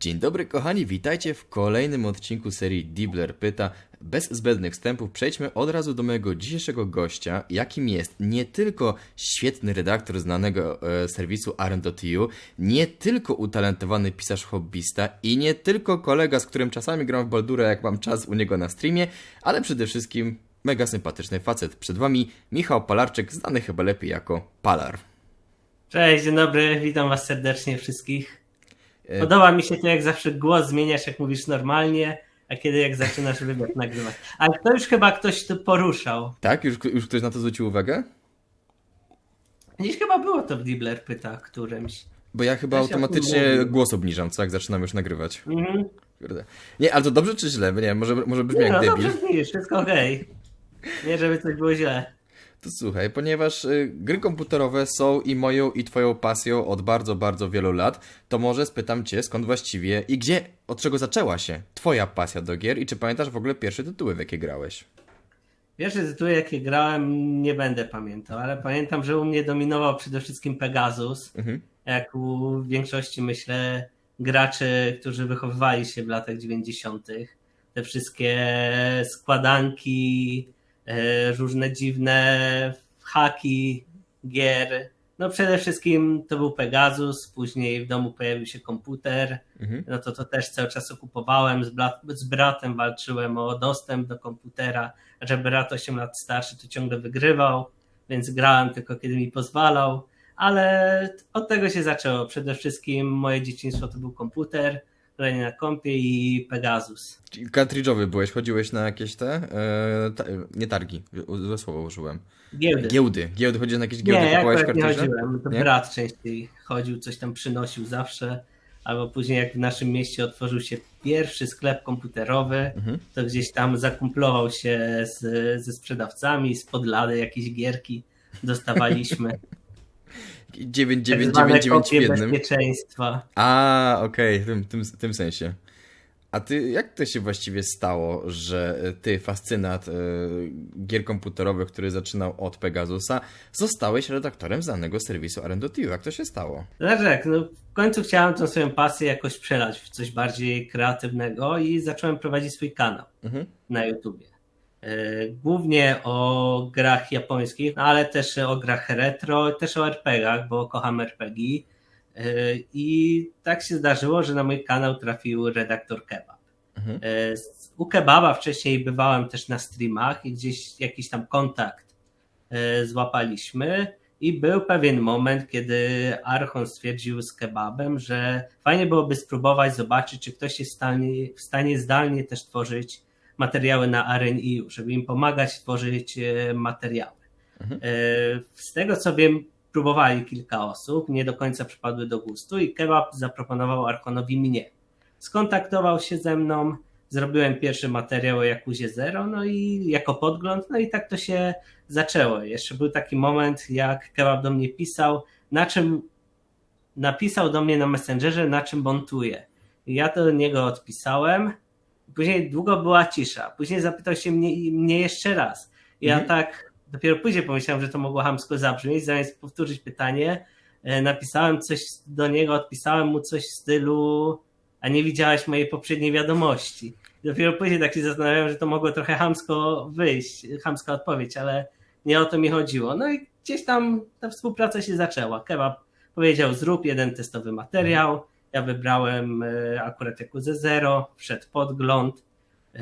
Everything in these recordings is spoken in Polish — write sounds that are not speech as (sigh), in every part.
Dzień dobry kochani, witajcie w kolejnym odcinku serii Dibler Pyta. Bez zbędnych wstępów przejdźmy od razu do mojego dzisiejszego gościa, jakim jest nie tylko świetny redaktor znanego e, serwisu Aren.tu, nie tylko utalentowany pisarz hobbysta i nie tylko kolega, z którym czasami gram w Baldurę, jak mam czas u niego na streamie, ale przede wszystkim mega sympatyczny facet. Przed wami Michał Palarczyk, znany chyba lepiej jako Palar. Cześć, dzień dobry, witam was serdecznie wszystkich. Podoba mi się to, jak zawsze głos zmieniasz, jak mówisz normalnie, a kiedy jak zaczynasz wywiad nagrywać. Ale to już chyba ktoś tu poruszał. Tak? Już, już ktoś na to zwrócił uwagę? Dziś chyba było to w Dibler pyta którymś. Bo ja chyba automatycznie głos obniżam, co jak zaczynam już nagrywać. Mhm. Nie, ale to dobrze czy źle? Nie może, może brzmi Nie, jak no debil. dobrze widzisz, wszystko okej. Nie, żeby coś było źle. To słuchaj, ponieważ y, gry komputerowe są i moją i twoją pasją od bardzo, bardzo wielu lat, to może spytam cię skąd właściwie i gdzie, od czego zaczęła się twoja pasja do gier i czy pamiętasz w ogóle pierwsze tytuły, w jakie grałeś? Pierwsze tytuły, jakie grałem, nie będę pamiętał, ale pamiętam, że u mnie dominował przede wszystkim Pegasus. Mhm. jak u większości, myślę, graczy, którzy wychowywali się w latach 90. Te wszystkie składanki, różne dziwne haki gier. No przede wszystkim to był Pegasus, później w domu pojawił się komputer, Mhm. no to to też cały czas okupowałem, z, z bratem walczyłem o dostęp do komputera, a że brat 8 lat starszy to ciągle wygrywał, więc grałem tylko kiedy mi pozwalał, ale od tego się zaczęło. Przede wszystkim moje dzieciństwo to był komputer, granie na kompie i Pegasus. Kartridżowy byłeś, chodziłeś na jakieś te, e, ta, nie targi, złe słowo użyłem. Giełdy. Giełdy, giełdy, chodziłeś na jakieś giełdy, Nie, kupowałeś akurat nie kartridże? chodziłem. To Nie? brat częściej chodził, coś tam przynosił zawsze. Albo później jak w naszym mieście otworzył się pierwszy sklep komputerowy, Mhm. to gdzieś tam zakumplował się z, ze sprzedawcami, z podlady jakieś gierki dostawaliśmy. (laughs) 9999 w kopie jednym. bezpieczeństwa. A, okej, w tym, tym, tym sensie. A ty, jak to się właściwie stało, że ty, fascynat e, gier komputerowych, który zaczynał od Pegasusa, zostałeś redaktorem znanego serwisu Aren.tu? Jak to się stało? Znaczy jak, no w końcu chciałem tę swoją pasję jakoś przelać w coś bardziej kreatywnego i zacząłem prowadzić swój kanał. Mhm. na YouTubie. E, Głównie o grach japońskich, no ale też o grach retro, też o RPGach, bo kocham RPG. E, I tak się zdarzyło, że na mój kanał trafił redaktor Kebab. Mhm. E, U Kebaba wcześniej bywałem też na streamach i gdzieś jakiś tam kontakt złapaliśmy. I był pewien moment, kiedy Archon stwierdził z kebabem, że fajnie byłoby spróbować zobaczyć, czy ktoś jest w stanie, w stanie zdalnie też tworzyć materiały na RNIU, żeby im pomagać tworzyć e, materiały. Mhm. E, Z tego co wiem, próbowali kilka osób, nie do końca przypadły do gustu i kebab zaproponował Arkonowi mnie. Skontaktował się ze mną, zrobiłem pierwszy materiał o Jakuzie Zero, no i jako podgląd, no i tak to się zaczęło. Jeszcze był taki moment, jak kebab do mnie pisał, na czym napisał do mnie na Messengerze, na czym montuje. Ja to do niego odpisałem. Później długo była cisza. Później zapytał się mnie, mnie jeszcze raz. Ja Mhm. tak dopiero później pomyślałem, że to mogło hamsko zabrzmieć. Zamiast powtórzyć pytanie, e, napisałem coś do niego, odpisałem mu coś w stylu a nie widziałeś mojej poprzedniej wiadomości. Dopiero później tak się zastanawiałem, że to mogło trochę hamsko wyjść, hamska odpowiedź, ale nie o to mi chodziło. No i gdzieś tam ta współpraca się zaczęła. Kebab powiedział zrób jeden testowy materiał, ja wybrałem e, akurat Jakuzę Zero, wszedł podgląd. E,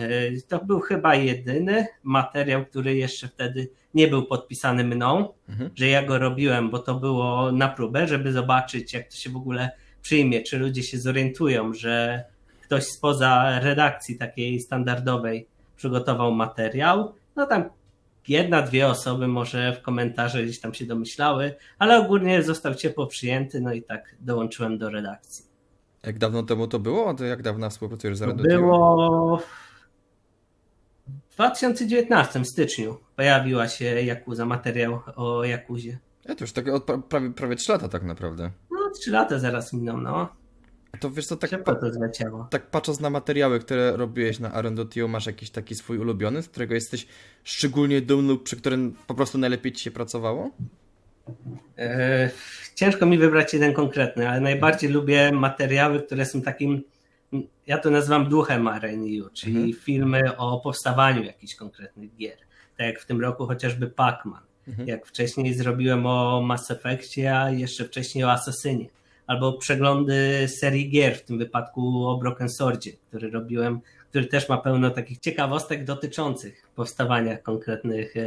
To był chyba jedyny materiał, który jeszcze wtedy nie był podpisany mną, Mhm. że ja go robiłem, bo to było na próbę, żeby zobaczyć, jak to się w ogóle przyjmie, czy ludzie się zorientują, że ktoś spoza redakcji takiej standardowej przygotował materiał. No tam jedna, dwie osoby może w komentarze gdzieś tam się domyślały, ale ogólnie został ciepło przyjęty, no i tak dołączyłem do redakcji. Jak dawno temu to było? To jak dawno współpracujesz z Aren.tu? było w 2019 styczniu pojawiła się Jakuza, materiał o Jakuzie. Ja to już tak od pra- prawie, prawie 3 lata tak naprawdę. No, trzy lata zaraz miną, no. To wiesz co, tak, Szybko to zleciało. tak patrząc na materiały, które robiłeś na Aren.tu, masz jakiś taki swój ulubiony, z którego jesteś szczególnie dumny, przy którym po prostu najlepiej ci się pracowało? E, Ciężko mi wybrać jeden konkretny, ale najbardziej lubię materiały, które są takim ja to nazywam duchem RNU, czyli Mhm. filmy o powstawaniu jakichś konkretnych gier. Tak jak w tym roku chociażby Pac-Man. Mhm. Jak wcześniej zrobiłem o Mass Effectie, a jeszcze wcześniej o Assassinie. Albo przeglądy serii gier, w tym wypadku o Broken Swordzie, który robiłem, który też ma pełno takich ciekawostek dotyczących powstawania konkretnych e,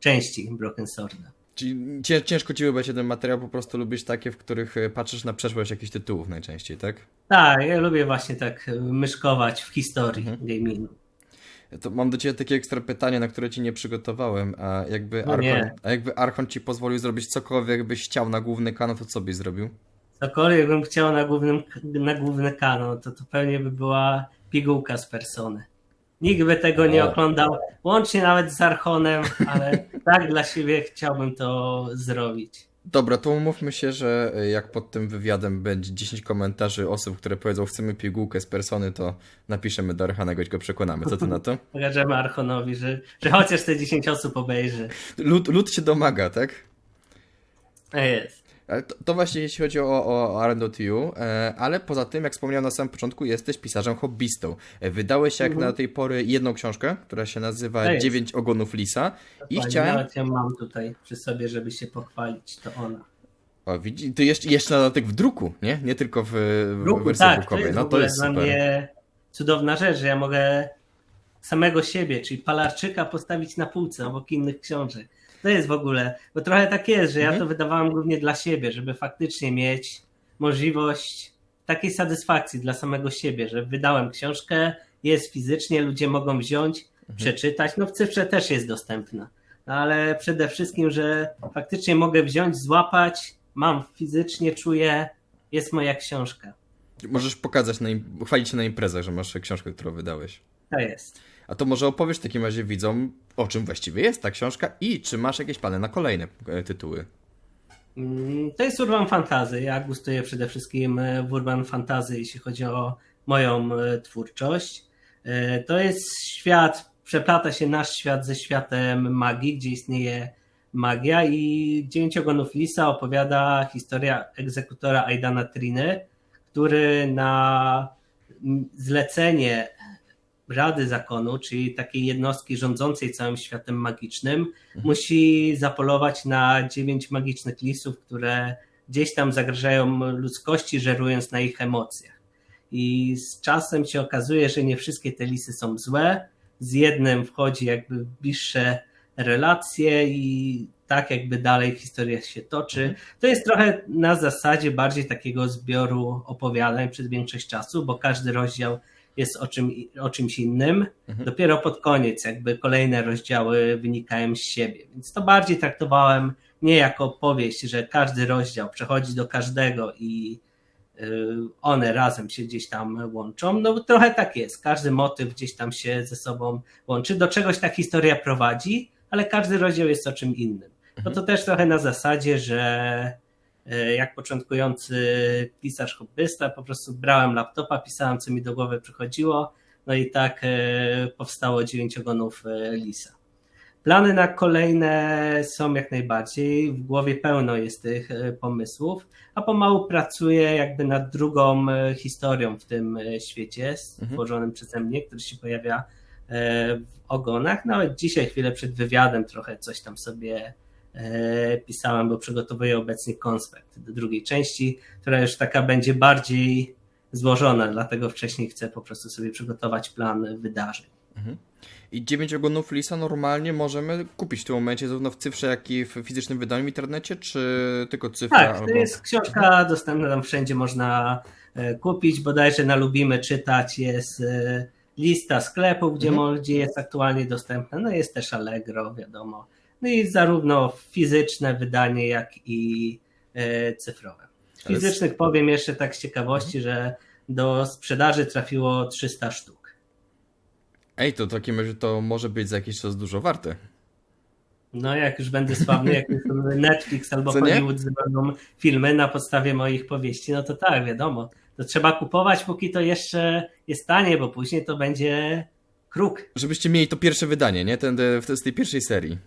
części Broken Sworda. Czyli ciężko ci wybrać jeden materiał, po prostu lubisz takie, w których e, patrzysz na przeszłość jakichś tytułów najczęściej, tak? Tak, ja lubię właśnie tak e, myszkować w historii Mhm. gamingu. To mam do ciebie takie ekstra pytanie, na które ci nie przygotowałem, a jakby, No Archon, a jakby Archon ci pozwolił zrobić cokolwiek byś chciał na główny kanał, to co byś zrobił? Cokolwiek bym chciał na, głównym, na główny kanał, to to pewnie by była pigułka z persony. Nikt by tego nie oglądał, łącznie nawet z Archonem, ale (laughs) tak dla siebie chciałbym to zrobić. Dobra, to umówmy się, że e, jak pod tym wywiadem będzie 10 komentarzy osób, które powiedzą chcemy pigułkę z persony, to napiszemy do Archanego i go przekonamy. Co ty na to? (laughs) Pokażemy Archonowi, że, że chociaż te 10 osób obejrzy. Lud, lud się domaga, tak? A Jest. Ale to, to właśnie jeśli chodzi o, o R&DTU, e, ale poza tym, jak wspomniałem na samym początku, jesteś pisarzem hobbystą. E, Wydałeś jak Mhm. na tej pory jedną książkę, która się nazywa To. Dziewięć ogonów lisa i chciałem... Nawet ją mam tutaj przy sobie, żeby się pochwalić, to ona. O, widzi, ty jeszcze, jeszcze na dodatek w druku, nie? Nie tylko w, w Ruchu, wersji tak, to drukowej. jest, No to jest dla super. mnie cudowna rzecz, że ja mogę samego siebie, czyli Palarczyka postawić na półce obok innych książek. To jest w ogóle, bo trochę tak jest, że ja Mhm. to wydawałem głównie dla siebie, żeby faktycznie mieć możliwość takiej satysfakcji dla samego siebie, że wydałem książkę, jest fizycznie, ludzie mogą wziąć, Mhm. przeczytać, no w cyfrze też jest dostępna, no ale przede wszystkim, że faktycznie mogę wziąć, złapać, mam fizycznie, czuję, jest moja książka. Możesz pokazać, na im... chwalić się na imprezach, że masz książkę, którą wydałeś. To jest. A to może opowiesz w takim razie widzom, o czym właściwie jest ta książka i czy masz jakieś plany na kolejne e, tytuły. Mm, To jest Urban Fantasy. Ja gustuję przede wszystkim e, w Urban Fantasy, jeśli chodzi o moją e, twórczość. To jest świat, przeplata się nasz świat ze światem magii, gdzie istnieje magia i Dziewięć Ogonów Lisa opowiada historia egzekutora Aidana Triny, który na zlecenie Rady Zakonu, czyli takiej jednostki rządzącej całym światem magicznym, musi zapolować na dziewięć magicznych lisów, które gdzieś tam zagrażają ludzkości, żerując na ich emocjach. I z czasem się okazuje, że nie wszystkie te lisy są złe. Z jednym wchodzi jakby w bliższe relacje i tak jakby dalej historia się toczy. To jest trochę na zasadzie bardziej takiego zbioru opowiadań przez większość czasu, bo każdy rozdział jest o, czym, o czymś innym. Mhm. Dopiero pod koniec jakby kolejne rozdziały wynikają z siebie. Więc to bardziej traktowałem nie jako powieść, że każdy rozdział przechodzi do każdego i y, one razem się gdzieś tam łączą. No bo trochę tak jest. Każdy motyw gdzieś tam się ze sobą łączy. Do czegoś ta historia prowadzi, ale każdy rozdział jest o czym innym. No to też trochę na zasadzie, że jak początkujący pisarz hobbysta, po prostu brałem laptopa, pisałem co mi do głowy przychodziło, no i tak e, powstało dziewięć ogonów e, lisa. Plany na kolejne są jak najbardziej. W głowie pełno jest tych e, pomysłów, a pomału pracuję jakby nad drugą e, historią w tym e, świecie stworzonym przeze mnie, który się pojawia e, w ogonach. Nawet dzisiaj, chwilę przed wywiadem, trochę coś tam sobie e, pisałem, bo przygotowuję obecnie konspekt do drugiej części, która już taka będzie bardziej złożona, dlatego wcześniej chcę po prostu sobie przygotować plan wydarzeń. I dziewięć ogonów lisa normalnie możemy kupić w tym momencie zarówno w cyfrze, jak i w fizycznym wydaniu w internecie, czy tylko cyfra? Tak, to albo... jest książka dostępna tam wszędzie, można e, kupić, bodajże na Lubimy czytać jest e, lista sklepów, gdzie, Mhm. gdzie jest aktualnie dostępna, no jest też Allegro, wiadomo. No i zarówno fizyczne wydanie, jak i e, cyfrowe. Fizycznych powiem jeszcze tak z ciekawości, że do sprzedaży trafiło 300 sztuk. Ej, to w takim razie to może być za jakiś czas dużo warte. No, jak już będę sławny, jak Netflix (laughs) albo Co? Hollywood zrobią filmy na podstawie moich powieści, no to tak, wiadomo. To trzeba kupować, póki to jeszcze jest tanie, bo później to będzie kruk. Żebyście mieli to pierwsze wydanie, nie? Ten, te- z tej pierwszej serii.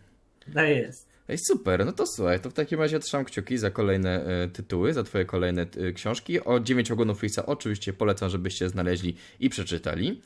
To jest. Ej, super, no to słuchaj, to w takim razie trzymam kciuki za kolejne e, tytuły, za twoje kolejne e, książki. O 9 ogonów Frixa oczywiście polecam, żebyście znaleźli i przeczytali.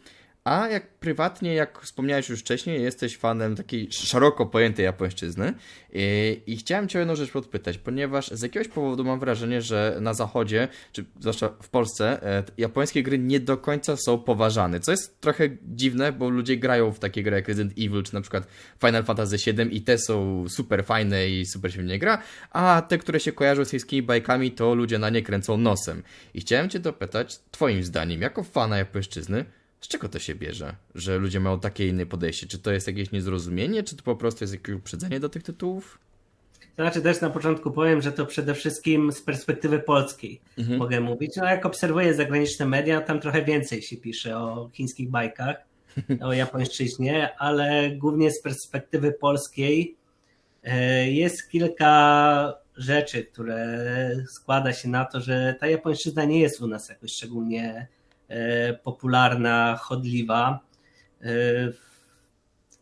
A jak prywatnie, jak wspomniałeś już wcześniej, jesteś fanem takiej szeroko pojętej japońszczyzny i, i chciałem cię o jedną rzecz podpytać, ponieważ z jakiegoś powodu mam wrażenie, że na zachodzie, czy zwłaszcza w Polsce, e, japońskie gry nie do końca są poważane, co jest trochę dziwne, bo ludzie grają w takie gry jak Resident Evil, czy na przykład Final Fantasy VII i te są super fajne i super się w nie gra, a te, które się kojarzą z chińskimi bajkami, to ludzie na nie kręcą nosem. I chciałem cię dopytać, twoim zdaniem, jako fana japońszczyzny, z czego to się bierze, że ludzie mają takie inne podejście? Czy to jest jakieś niezrozumienie, czy to po prostu jest jakieś uprzedzenie do tych tytułów? To znaczy też na początku powiem, że to przede wszystkim z perspektywy polskiej Mhm. mogę mówić. No jak obserwuję zagraniczne media, tam trochę więcej się pisze o chińskich bajkach, (laughs) o japońszczyźnie, ale głównie z perspektywy polskiej e, jest kilka rzeczy, które składa się na to, że ta japońszczyzna nie jest u nas jakoś szczególnie popularna, chodliwa. E,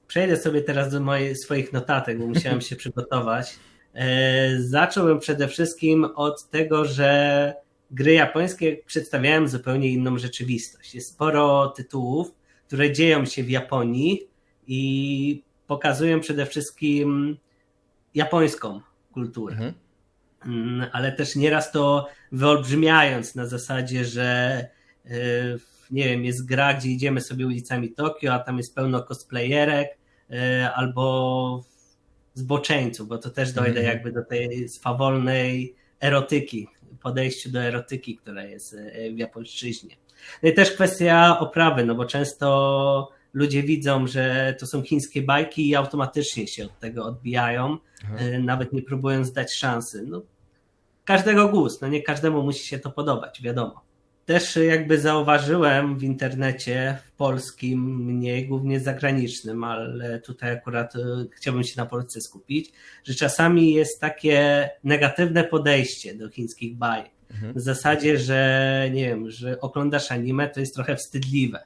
Przejdę sobie teraz do moich, swoich notatek, bo musiałem się (laughs) przygotować. E, Zacząłem przede wszystkim od tego, że gry japońskie przedstawiają zupełnie inną rzeczywistość. Jest sporo tytułów, które dzieją się w Japonii i pokazują przede wszystkim japońską kulturę. Mhm. Mm, ale też nieraz to wyolbrzymiając na zasadzie, że nie wiem, jest gra, gdzie idziemy sobie ulicami Tokio, a tam jest pełno cosplayerek yy, albo zboczeńców, bo to też dojdę Mhm. jakby do tej swawolnej erotyki, podejściu do erotyki, która jest yy, w japońszczyźnie. No i też kwestia oprawy, no bo często ludzie widzą, że to są chińskie bajki i automatycznie się od tego odbijają, Aha. nawet nie próbując dać szansy. No, każdego gust, no nie każdemu musi się to podobać, wiadomo. Też jakby zauważyłem w internecie, w polskim mniej, głównie zagranicznym, ale tutaj akurat y, chciałbym się na Polsce skupić, że czasami jest takie negatywne podejście do chińskich bajek. Mhm. W zasadzie, że nie wiem, że oglądasz anime, to jest trochę wstydliwe.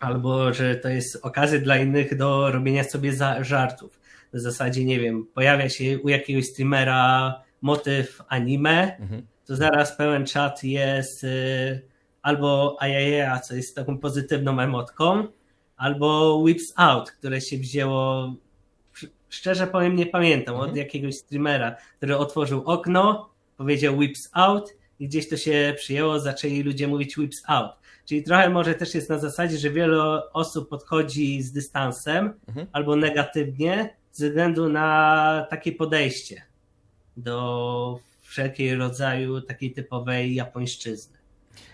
Albo, że to jest okazja dla innych do robienia sobie żartów. W zasadzie, nie wiem, pojawia się u jakiegoś streamera motyw anime, Mhm. To zaraz pełen czat jest y, albo ajaja, co jest taką pozytywną emotką, albo whips out, które się wzięło, szczerze powiem, nie pamiętam, od Mhm. jakiegoś streamera, który otworzył okno, powiedział whips out i gdzieś to się przyjęło, zaczęli ludzie mówić whips out. Czyli trochę może też jest na zasadzie, że wiele osób podchodzi z dystansem Mhm. albo negatywnie ze względu na takie podejście do wszelkiego rodzaju takiej typowej japońszczyzny.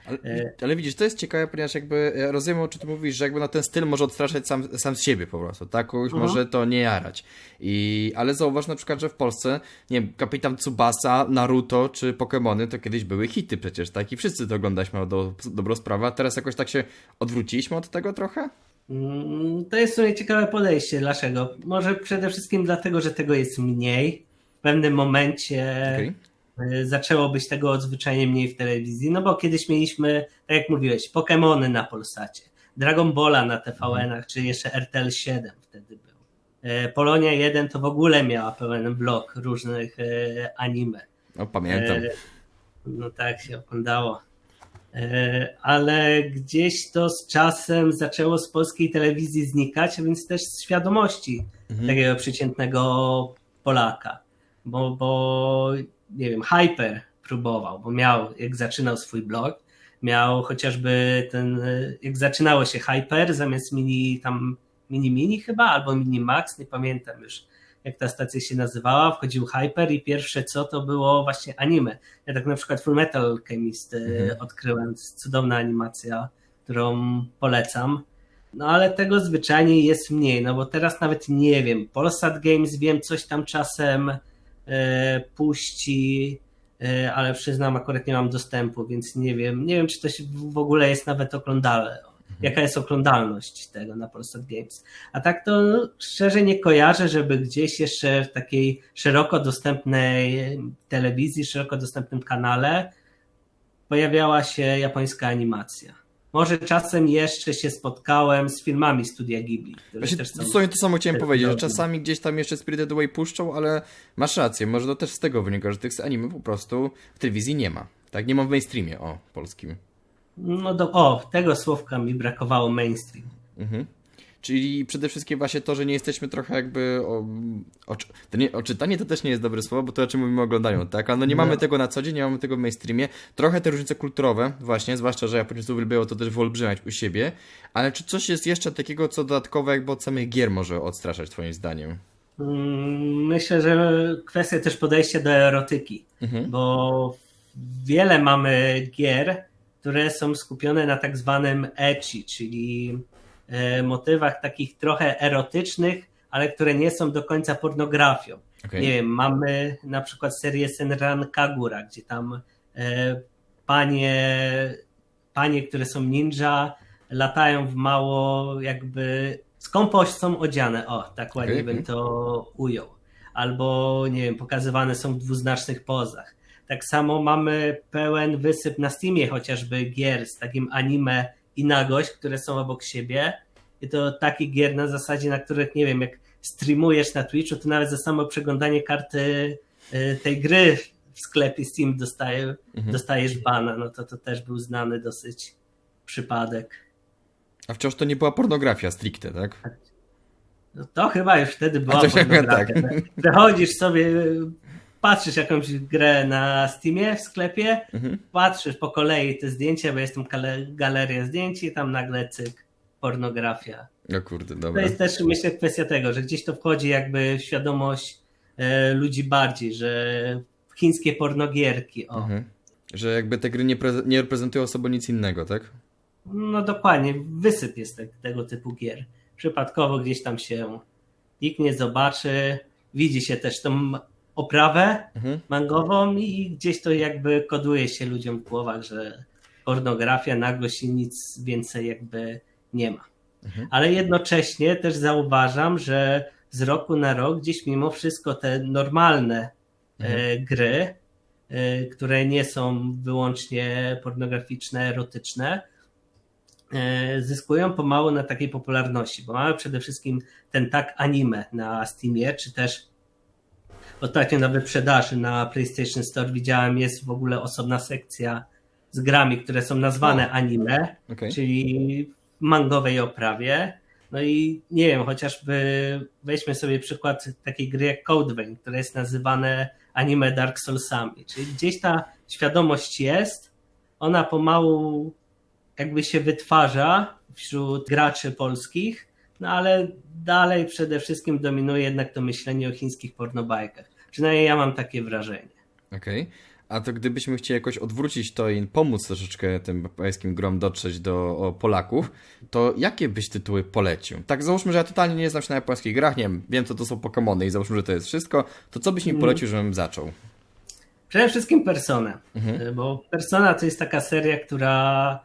Ale, E. ale widzisz, to jest ciekawe, ponieważ jakby ja rozumiem, o czym ty mówisz, że jakby na ten styl może odstraszać sam, sam z siebie po prostu, tak? Kogoś Mhm. może to nie jarać. I, ale zauważ na przykład, że w Polsce, nie wiem, Kapitan Tsubasa, Naruto czy Pokémony to kiedyś były hity przecież, tak? I wszyscy to oglądaliśmy do, dobrą sprawę, a teraz jakoś tak się odwróciliśmy od tego trochę? Mm, To jest w sumie ciekawe podejście. Dlaczego? Może przede wszystkim dlatego, że tego jest mniej. W pewnym momencie Okej. Y, zaczęło być tego odzwyczajnie mniej w telewizji, no bo kiedyś mieliśmy, tak jak mówiłeś, Pokémony na Polsacie, Dragon Balla na TVN-ach, czy jeszcze RTL 7 wtedy był. E, Polonia 1 to w ogóle miała pełen blok różnych e, anime. No pamiętam. No tak się oglądało. Ale gdzieś to z czasem zaczęło z polskiej telewizji znikać, a więc też z świadomości Mhm. takiego przeciętnego Polaka. Bo, bo nie wiem, Hyper próbował, bo miał, jak zaczynał swój blog, miał chociażby ten, jak zaczynało się Hyper, zamiast mini tam, mini mini chyba, albo mini max, nie pamiętam już jak ta stacja się nazywała, wchodził Hyper i pierwsze co to było właśnie anime. Ja tak na przykład Full Metal Alchemist e, Mhm. odkryłem, cudowna animacja, którą polecam. No ale tego zwyczajnie jest mniej, no bo teraz nawet nie wiem, Polsat Games wiem, coś tam czasem puści, e, ale przyznam, akurat nie mam dostępu, więc nie wiem, nie wiem, czy to się w w ogóle jest nawet oglądalne. Jaka jest oglądalność tego na Polsat Games. A tak to no, szczerze nie kojarzę, żeby gdzieś jeszcze w takiej szeroko dostępnej telewizji, szeroko dostępnym kanale pojawiała się japońska animacja. Może czasem jeszcze się spotkałem z filmami Studia Ghibli. Właśnie też są... to samo chciałem powiedzieć, że czasami gdzieś tam jeszcze Spirited Away puszczą, ale masz rację, może to też z tego wynika, że tych anime po prostu w telewizji nie ma. Tak, nie ma w mainstreamie, o, polskim. No do, o, tego słówka mi brakowało mainstream. Mhm. Czyli przede wszystkim właśnie to, że nie jesteśmy trochę jakby. O, o, to nie, oczytanie to też nie jest dobre słowo, bo to czym mówimy oglądają, tak? Ale no nie No. mamy tego na co dzień, nie mamy tego w mainstreamie. Trochę te różnice kulturowe, właśnie, zwłaszcza, że Japończycy uwielbiają to też wyolbrzymiać u siebie. Ale czy coś jest jeszcze takiego, co dodatkowo jakby od samych gier może odstraszać, Twoim zdaniem? Mm, Myślę, że kwestia też podejścia do erotyki, Mhm. bo wiele mamy gier, które są skupione na tak zwanym ecchi, czyli motywach takich trochę erotycznych, ale które nie są do końca pornografią. Okej. Nie wiem, mamy na przykład serię Senran Kagura, gdzie tam e, panie, panie, które są ninja, latają w mało jakby skąpo są odziane. O, tak ładnie Okej, bym to ujął. Albo, nie wiem, pokazywane są w dwuznacznych pozach. Tak samo mamy pełen wysyp na Steamie chociażby gier z takim anime i nagość, które są obok siebie. I to takich gier na zasadzie, na których, nie wiem, jak streamujesz na Twitchu, to nawet za samo przeglądanie karty y, tej gry w sklepie Steam dostaje, Mhm. dostajesz bana. No to to też był znany dosyć przypadek. A wciąż to nie była pornografia stricte, tak? No to chyba już wtedy była się- (laughs) pornografia. tak. tak. Przechodzisz sobie, patrzysz jakąś grę na Steamie w sklepie, Mhm. patrzysz po kolei te zdjęcia, bo jest tam gale- galeria zdjęć i tam nagle cyk, pornografia. No kurde, To dobra. jest też myślę kwestia tego, że gdzieś to wchodzi jakby w świadomość e, ludzi bardziej, że chińskie pornogierki, o. Mhm. Że jakby te gry nie, nie reprezentują sobą nic innego, tak? No dokładnie, wysyp jest te, tego typu gier. Przypadkowo gdzieś tam się nikt nie zobaczy, widzi się też tą oprawę Mhm. mangową i gdzieś to jakby koduje się ludziom w głowach, że pornografia, nagość i nic więcej jakby nie ma. Mhm. Ale jednocześnie też zauważam, że z roku na rok gdzieś mimo wszystko te normalne e, gry, e, które nie są wyłącznie pornograficzne, erotyczne, e, zyskują pomału na takiej popularności, bo mamy przede wszystkim ten tak anime na Steamie, czy też ostatnio na wyprzedaży na PlayStation Store widziałem, jest w ogóle osobna sekcja z grami, które są nazwane anime, Okej. czyli w mangowej oprawie. No i nie wiem, chociażby weźmy sobie przykład takiej gry jak Code Vein, które jest nazywane anime Dark Soulsami. Czyli gdzieś ta świadomość jest, ona pomału jakby się wytwarza wśród graczy polskich, no ale dalej przede wszystkim dominuje jednak to myślenie o chińskich pornobajkach. Przynajmniej ja mam takie wrażenie. Okej. A to gdybyśmy chcieli jakoś odwrócić to i pomóc troszeczkę tym pańskim grom dotrzeć do Polaków, to jakie byś tytuły polecił? Tak, załóżmy, że ja totalnie nie znam się na japońskich grach, nie wiem, wiem co to są Pokémony i załóżmy, że to jest wszystko, to co byś mi Mhm. polecił, żebym zaczął? Przede wszystkim Persona, Mhm. bo Persona to jest taka seria, która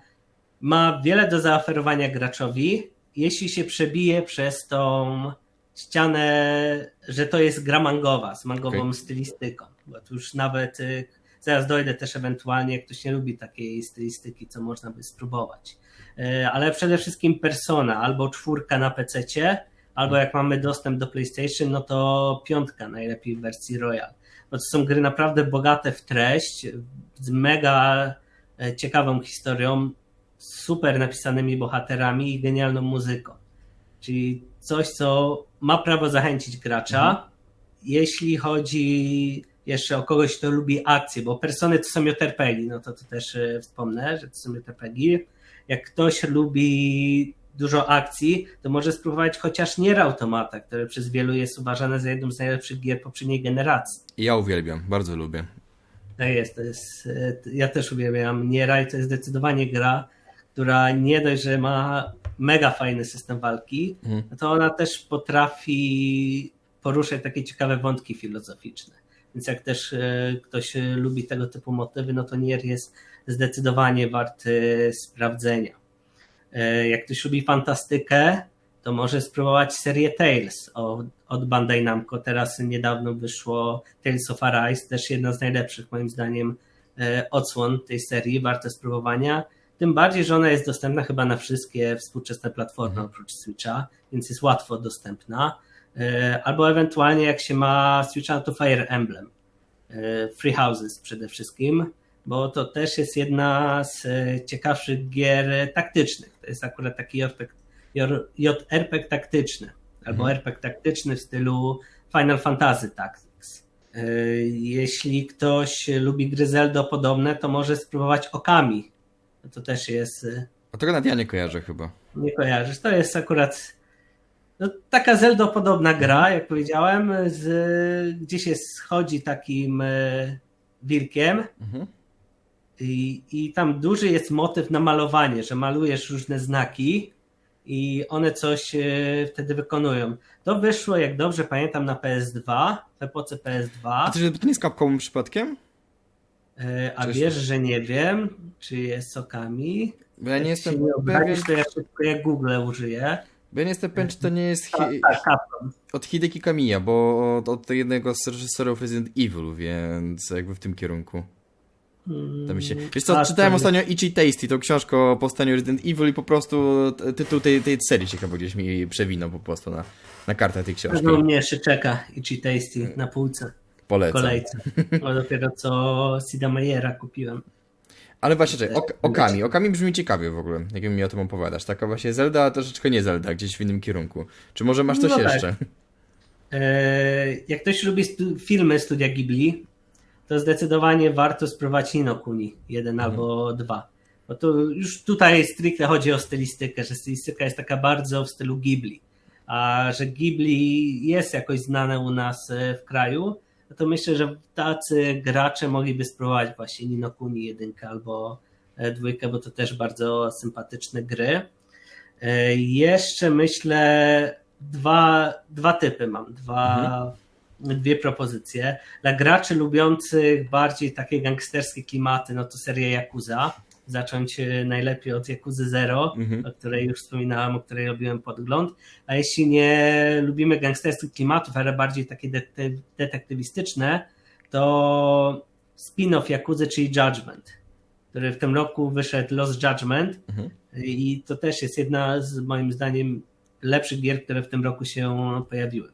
ma wiele do zaoferowania graczowi, jeśli się przebije przez tą ścianę, że to jest gra mangowa, z mangową Okej. stylistyką. Bo tu już nawet, y, zaraz dojdę też ewentualnie, jak ktoś nie lubi takiej stylistyki, co można by spróbować. Y, Ale przede wszystkim Persona, albo czwórka na PC-cie, albo jak mamy dostęp do PlayStation, no to piątka najlepiej w wersji Royal. Bo to są gry naprawdę bogate w treść, z mega e, ciekawą historią, super napisanymi bohaterami i genialną muzyką. Czyli coś, co ma prawo zachęcić gracza. Jeśli chodzi jeszcze o kogoś, kto lubi akcję, bo persony to są JRPG, no to to też e, wspomnę, że to są JRPG. Jak ktoś lubi dużo akcji, to może spróbować chociaż Nier Automata, które przez wielu jest uważane za jedną z najlepszych gier poprzedniej generacji. Ja uwielbiam, bardzo lubię. To jest, to jest, e, ja też uwielbiam Niera i to jest zdecydowanie gra, która nie dość, że ma mega fajny system walki, Mhm. to ona też potrafi poruszać takie ciekawe wątki filozoficzne. Więc jak też e, ktoś e, lubi tego typu motywy, no to Nier jest zdecydowanie warty sprawdzenia. E, Jak ktoś lubi fantastykę, to może spróbować serię Tales od, Bandai Namco. Teraz niedawno wyszło Tales of Arise, też jedna z najlepszych moim zdaniem odsłon tej serii, warte spróbowania. Tym bardziej, że ona jest dostępna chyba na wszystkie współczesne platformy Mhm. oprócz Switcha, więc jest łatwo dostępna. E, Albo ewentualnie jak się ma Switcha, no to Fire Emblem. E, Free Houses przede wszystkim, bo to też jest jedna z e, ciekawszych gier taktycznych. To jest akurat taki JRPG, JRPG taktyczny, albo Mhm. RPG taktyczny w stylu Final Fantasy Tactics. Jeśli ktoś lubi gry Zelda podobne, to może spróbować Okami. To też jest, e, A tego nawet ja nie kojarzę chyba. nie kojarzysz, to jest akurat no, taka Zelda podobna gra, jak powiedziałem, z, gdzie się schodzi takim e, wilkiem Mhm. i, i tam duży jest motyw na malowanie, że malujesz różne znaki i one coś e, wtedy wykonują. To wyszło, jak dobrze pamiętam, na PS2, w epoce PS2. A to, to nie jest Capcom przypadkiem? E, A Coś- wiesz, że nie wiem, czy jest sokami. Bo ja nie jestem nie pewien, to ja szybko jak Google użyję. bo ja nie jestem pewien, czy to nie jest hi Tak, od Hideki Kamiya, bo od, od jednego z reżyserów Resident Evil, więc jakby w tym kierunku. To mi się... Wiesz co, A, czytałem ostatnio Itchy Tasty, tą książkę o powstaniu Resident Evil i po prostu tytuł tej, tej serii się chyba gdzieś mi przewinął po prostu na, na kartę tej książki. Tego mnie jeszcze czeka Itchy Tasty na półce Polecam. kolejce. Bo (laughs) dopiero co Sida Meyera kupiłem. Ale właśnie, czekaj, ok Okami. Okami brzmi ciekawie w ogóle, jak mi o tym opowiadasz. Taka właśnie Zelda, a troszeczkę nie Zelda, gdzieś w innym kierunku. Czy może masz coś No tak. jeszcze? E, Jak ktoś lubi stu- filmy studia Ghibli, to zdecydowanie warto spróbować Nino Kuni, jeden albo dwa. Bo to już tutaj stricte chodzi o stylistykę, że stylistyka jest taka bardzo w stylu Ghibli. A że Ghibli jest jakoś znane u nas e, w kraju, to myślę, że tacy gracze mogliby spróbować właśnie Nino Kuni jedynkę albo e, dwójkę, bo to też bardzo sympatyczne gry. E, Jeszcze myślę dwa, dwa typy mam, dwa, dwie propozycje. Dla graczy lubiących bardziej takie gangsterskie klimaty, no to seria Yakuza. Zacząć najlepiej od Yakuzy Zero, Mhm. o której już wspominałem, o której robiłem podgląd. A jeśli nie lubimy gangsterskich klimatów, ale bardziej takie detek- detektywistyczne, to spin-off Yakuzy, czyli Judgment, który w tym roku wyszedł Lost Judgment Mhm. i to też jest jedna z moim zdaniem lepszych gier, które w tym roku się pojawiły.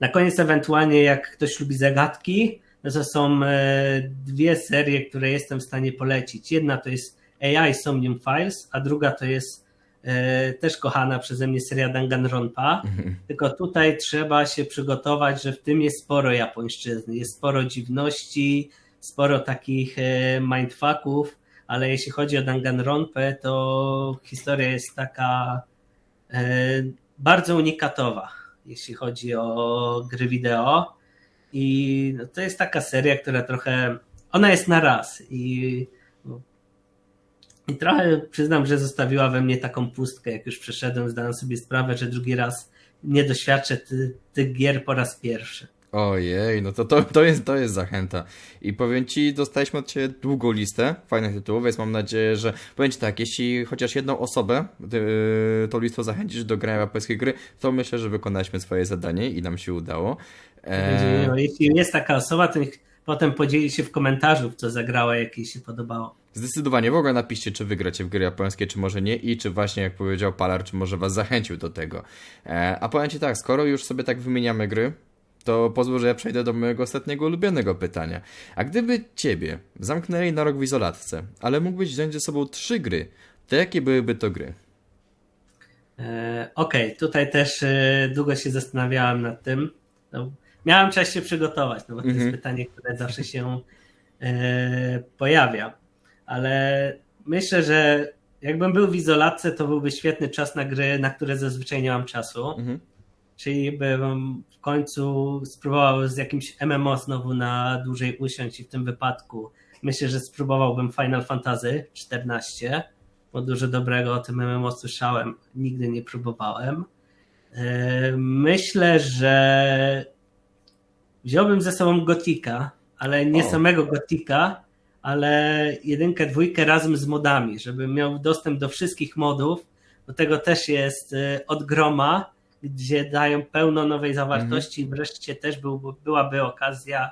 Na koniec ewentualnie jak ktoś lubi zagadki, to są e, dwie serie, które jestem w stanie polecić. Jedna to jest AI Somnium Files, a druga to jest e, też kochana przeze mnie seria Danganronpa. Mhm. Tylko tutaj trzeba się przygotować, że w tym jest sporo japońszczyzny, jest sporo dziwności, sporo takich e, mindfucków, ale jeśli chodzi o Danganronpę, to historia jest taka bardzo unikatowa, jeśli chodzi o gry wideo. I no, to jest taka seria, która trochę. Ona jest na raz i, i trochę przyznam, że zostawiła we mnie taką pustkę, jak już przeszedłem, zdałem sobie sprawę, że drugi raz nie doświadczę ty, tych gier po raz pierwszy. Ojej, no to, to, to, jest, to jest zachęta. I powiem ci, dostaliśmy od ciebie długą listę fajnych tytułów, więc mam nadzieję, że powiem ci tak, jeśli chociaż jedną osobę yy, tą listą zachęcisz do grania w japońskie gry, to myślę, że wykonaliśmy swoje zadanie i nam się udało. Miło. Jeśli jest taka osoba, to niech potem podzieli się w komentarzu, w co zagrała, jak jej się podobało. Zdecydowanie w ogóle napiszcie, czy wygracie w gry japońskie, czy może nie i czy właśnie, jak powiedział Palar, czy może was zachęcił do tego. E, a powiem ci tak, skoro już sobie tak wymieniamy gry, to pozwól, że ja przejdę do mojego ostatniego ulubionego pytania. A gdyby ciebie zamknęli na rok w izolatce, ale mógłbyś wziąć ze sobą trzy gry, to jakie byłyby to gry? E, Okej, tutaj też e, długo się zastanawiałem nad tym. No, miałem czas się przygotować, no bo to Mhm. jest pytanie, które zawsze się e, pojawia. Ale myślę, że jakbym był w izolatce, to byłby świetny czas na gry, na które zazwyczaj nie mam czasu. Mhm. Czyli bym w końcu spróbował z jakimś MMO znowu na dłużej usiąść i w tym wypadku myślę, że spróbowałbym Final Fantasy 14, bo dużo dobrego o tym MMO słyszałem, nigdy nie próbowałem. E, Myślę, że wziąłbym ze sobą Gotika, ale nie O. samego Gotika, ale jedynkę, dwójkę razem z modami, żebym miał dostęp do wszystkich modów. Do tego też jest e, od groma, gdzie dają pełno nowej zawartości. Wreszcie też był, byłaby okazja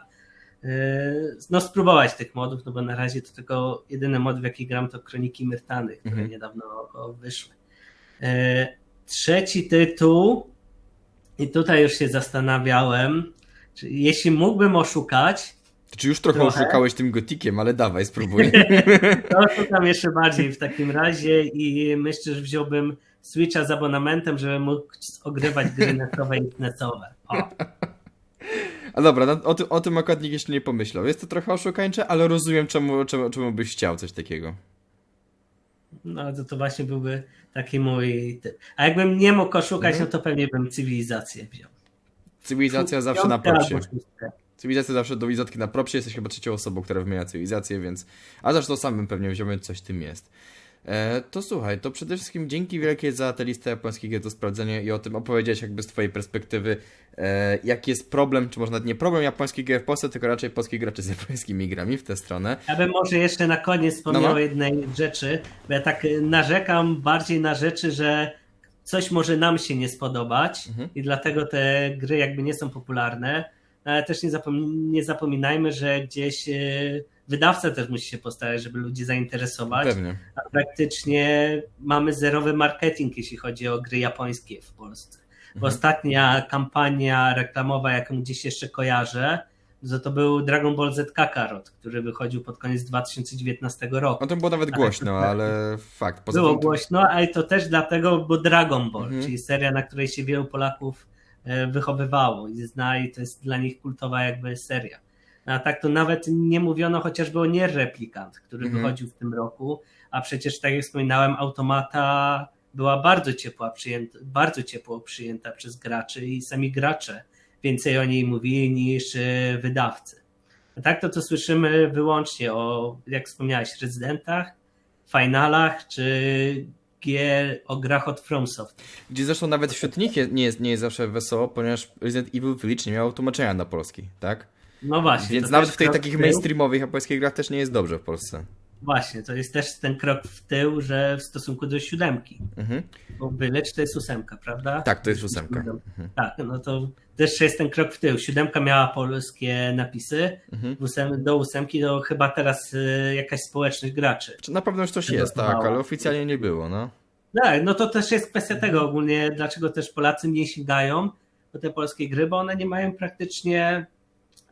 yy, no spróbować tych modów, no bo na razie to tylko jedyny mod, w jaki gram, to Kroniki Myrtany, które Mhm. niedawno wyszły. Yy, Trzeci tytuł, i tutaj już się zastanawiałem, jeśli mógłbym oszukać, Czy już trochę Trochę. oszukałeś tym gotikiem, ale dawaj, spróbuj. (laughs) to oszukam jeszcze bardziej w takim razie i myślę, że wziąłbym Switcha z abonamentem, żeby mógł ogrywać gry netowe i netowe. O. A dobra, no, o, tym, o tym akurat nikt jeszcze nie pomyślał. Jest to trochę oszukańcze, ale rozumiem, czemu, czemu, czemu byś chciał coś takiego. No to, to właśnie byłby taki mój typ. A jakbym nie mógł oszukać, Mhm. no to pewnie bym cywilizację wziął. Cywilizacja zawsze na propsie. Cywilizacja zawsze do wizotki na propsie, jesteś chyba trzecią osobą, która wymienia cywilizację, więc... A zresztą sam bym pewnie wziął, więc coś w tym jest. E, to słuchaj, to przede wszystkim dzięki wielkie za tę listę japońskich gier do sprawdzenia i o tym opowiedzieć jakby z twojej perspektywy, e, jaki jest problem, czy może nawet nie problem japońskich gier w Polsce, tylko raczej polskich graczy z japońskimi grami w tę stronę. Ja bym może jeszcze na koniec wspomniał No, no. jednej rzeczy, bo ja tak narzekam bardziej na rzeczy, że coś może nam się nie spodobać Mhm. i dlatego te gry jakby nie są popularne, No, ale też nie, zapom- nie zapominajmy, że gdzieś y, wydawca też musi się postarać, żeby ludzi zainteresować, Pewnie. a praktycznie mamy zerowy marketing, jeśli chodzi o gry japońskie w Polsce. Mhm. ostatnia kampania reklamowa, jaką gdzieś jeszcze kojarzę, to, to był Dragon Ball Z Kakarot, który wychodził pod koniec 2019 roku. No to było nawet Ale głośno, to- ale fakt. Poza Było tym, głośno, ale to też dlatego, bo Dragon Ball, Mhm. czyli seria, na której się wielu Polaków e, wychowywało i zna i to jest dla nich kultowa jakby seria. A tak to nawet nie mówiono chociażby o Nier Replikant, który Mhm. wychodził w tym roku, a przecież tak jak wspominałem, Automata była bardzo ciepła przyjęta, bardzo ciepło przyjęta przez graczy i sami gracze więcej o niej mówili niż e, wydawcy. A tak to to słyszymy wyłącznie o, jak wspomniałeś, rezydentach, finalach czy gier o grach od FromSoft. Gdzie zresztą nawet wśród nich nie jest, nie jest zawsze wesoło, ponieważ Resident Evil Village nie miało tłumaczenia na polski, tak? No właśnie. Więc nawet w tych takich mainstreamowych japońskich grach też nie jest dobrze w Polsce. Właśnie, to jest też ten krok w tył, że w stosunku do siódemki. Mhm. Bo Village to jest ósemka, prawda? Tak, to jest ósemka. Mhm. Tak, no to też jest ten krok w tył. Siódemka miała polskie napisy, Mhm. ósem, do ósemki to chyba teraz y, jakaś społeczność graczy. Czy na pewno już coś jest, tak, ale oficjalnie nie było, no. Tak, no to też jest kwestia tego ogólnie, dlaczego też Polacy nie sięgają do te polskie gry, bo one nie mają praktycznie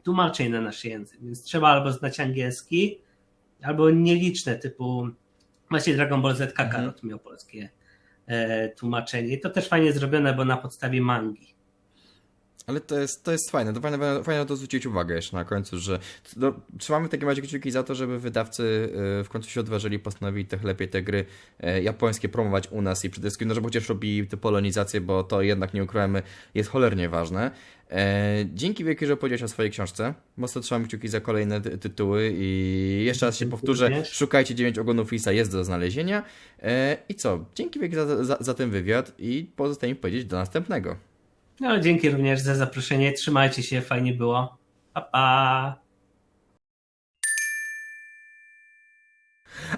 tłumaczeń na nasz język, więc trzeba albo znać angielski, albo nieliczne typu właśnie Dragon Ball Z Kakarot miał polskie e, tłumaczenie i to też fajnie zrobione, bo na podstawie mangi. Ale to jest, to jest fajne, to fajne, fajne to zwrócić uwagę jeszcze na końcu, że no, trzymamy w takim razie kciuki za to, żeby wydawcy y, w końcu się odważyli, postanowili te lepiej te gry e, japońskie promować u nas i przede wszystkim, no, żeby chociaż robili tę polonizację, bo to jednak, nie ukrywamy, jest cholernie ważne. E, dzięki wielkie, że powiedziałeś o swojej książce. Mocno trzymam kciuki za kolejne ty tytuły i jeszcze raz się powtórzę, szukajcie 9 ogonów Lisa, jest do znalezienia. E, I co? Dzięki wielkie za, za, za ten wywiad i pozostaje mi powiedzieć do następnego. No, dzięki również za zaproszenie, trzymajcie się, fajnie było. Pa, pa.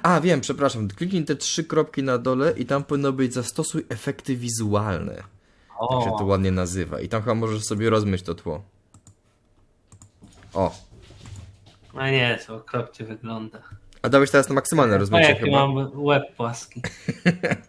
A, wiem, przepraszam. Kliknij te trzy kropki na dole i tam powinno być zastosuj efekty wizualne. Tak się to O, ładnie nazywa. I tam chyba możesz sobie rozmyć to tło. O. a nie, to okropnie wygląda. A dałeś teraz na maksymalne No rozmycie chyba. mam łeb płaski. (laughs)